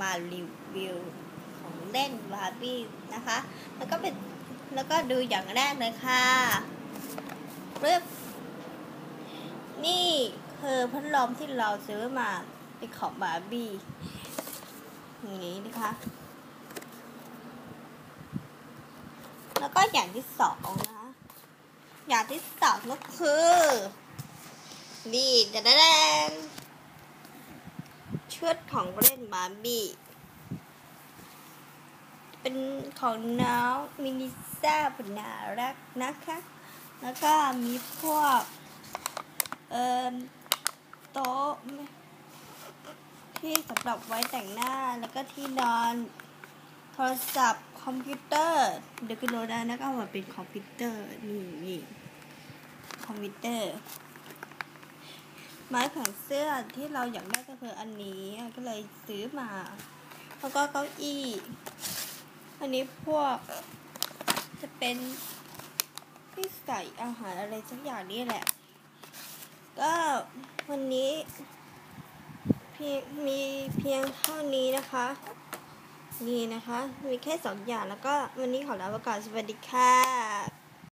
มารีวิวของเล่นบาร์บี้นะคะ แล้วก็เป็นแล้วก็ดูอย่างแรกเลยค่ะปึ๊บนี่คือพัดลมที่เราซื้อมาเป็นของบาร์บี้อย่างนี้นะคะ แล้วก็อย่างที่สองนะ อย่างที่สองก็คือ นี่ดะดะแด งชุดของเล่นบาร์บี้ เป็นของน้องมินิซ่าผนารักนะคะ แล้วก็มีพวก เอ่อโต๊ะที่สำหรับไว้แต่งหน้าแล้วก็ที่นอน โทรศัพท์คอมพิวเตอร์เดี๋ยวก็โน้ตได้นะก็มาเป็นคอมพิวเตอร์นี่นี่คอมพิวเตอร์ ไม้แขวนเสื้อที่เราอยากได้ก็คืออันนี้ก็เลยซื้อมา แล้วก็เก้าอี้ อันนี้พวกจะเป็นที่ใส่อาหารอะไรสักอย่างนี่แหละ ก็วันนี้เพียงมีเพียงเท่านี้นะคะ นี่นะคะ มีแค่สองอย่างแล้วก็วันนี้ขอลาไปก่อนสวัสดีค่ะ